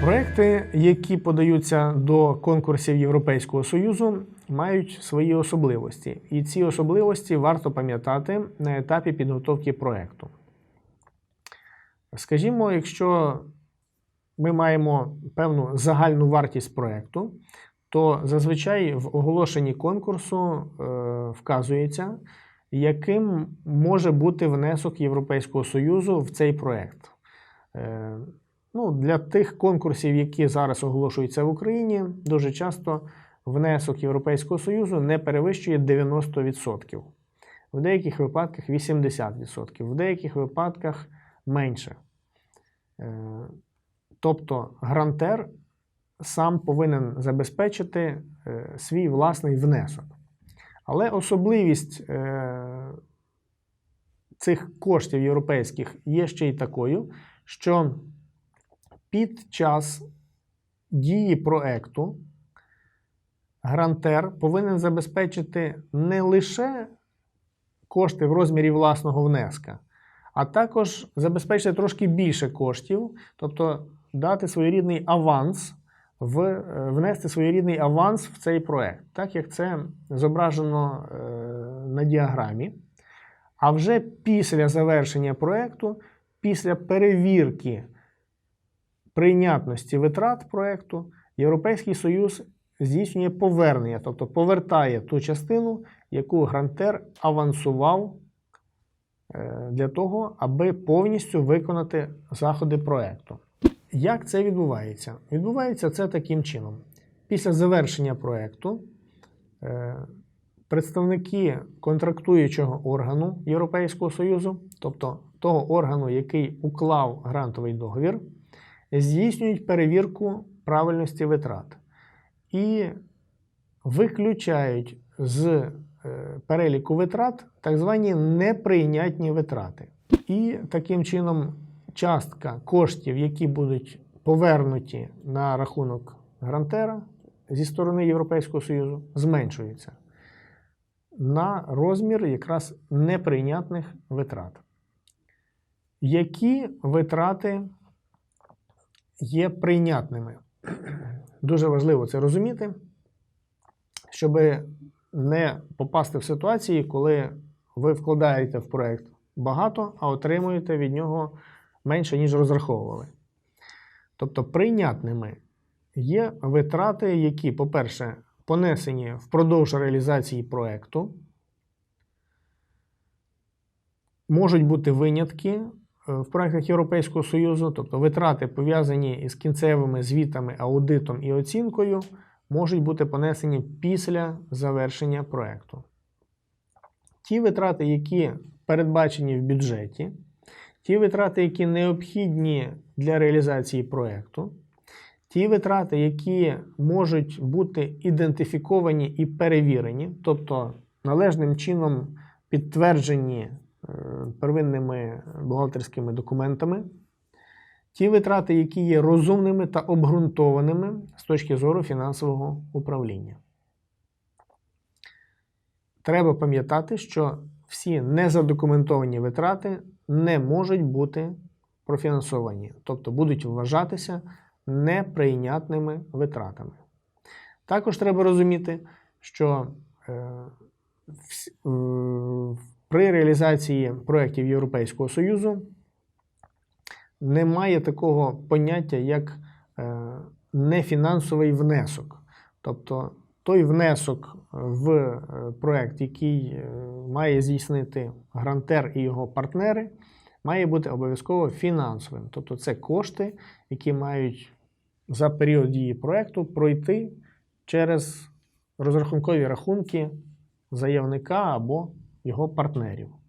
Проекти, які подаються до конкурсів Європейського Союзу, мають свої особливості, і ці особливості варто пам'ятати на етапі підготовки проекту. Скажімо, якщо ми маємо певну загальну вартість проекту, то зазвичай в оголошенні конкурсу е, вказується, яким може бути внесок Європейського Союзу в цей проект. Ну, для тих конкурсів, які зараз оголошуються в Україні, дуже часто внесок Європейського Союзу не перевищує 90%. В деяких випадках 80%, в деяких випадках менше. Е, Тобто грантер сам повинен забезпечити е, свій власний внесок. Але особливість е, цих коштів європейських є ще й такою, що під час дії проекту грантер повинен забезпечити не лише кошти в розмірі власного внеска, а також забезпечити трошки більше коштів, тобто дати своєрідний аванс, в, е, внести своєрідний аванс в цей проект, так як це зображено е, на діаграмі. А вже після завершення проекту, після перевірки прийнятності витрат проекту, Європейський Союз здійснює повернення, тобто повертає ту частину, яку грантер авансував е, для того, аби повністю виконати заходи проекту. Як це відбувається? Відбувається це таким чином. Після завершення проекту е, представники контрактуючого органу Європейського Союзу, тобто того органу, який уклав грантовий договір, здійснюють перевірку правильності витрат і виключають з е, переліку витрат так звані неприйнятні витрати. І таким чином частка коштів, які будуть повернуті на рахунок грантера зі сторони Європейського Союзу, зменшується на розмір якраз неприйнятних витрат. Які витрати є прийнятними? Дуже важливо це розуміти, щоб не попасти в ситуації, коли ви вкладаєте в проект багато, а отримуєте від нього менше, ніж розраховували. Тобто, прийнятними є витрати, які, по-перше, понесені впродовж реалізації проекту. Можуть бути винятки в проектах Європейського Союзу, тобто витрати, пов'язані із кінцевими звітами, аудитом і оцінкою, можуть бути понесені після завершення проекту. Ті витрати, які передбачені в бюджеті, ті витрати, які необхідні для реалізації проекту, ті витрати, які можуть бути ідентифіковані і перевірені, тобто належним чином підтверджені первинними бухгалтерськими документами, ті витрати, які є розумними та обґрунтованими з точки зору фінансового управління. Треба пам'ятати, що всі незадокументовані витрати не можуть бути профінансовані, тобто будуть вважатися неприйнятними витратами. Також треба розуміти, що е, при реалізації проєктів Європейського Союзу немає такого поняття, як е, нефінансовий внесок. Тобто той внесок в е, проект, який е, має здійснити грантер і його партнери, має бути обов'язково фінансовим. Тобто це кошти, які мають за період дії проекту пройти через розрахункові рахунки заявника або його партнерів.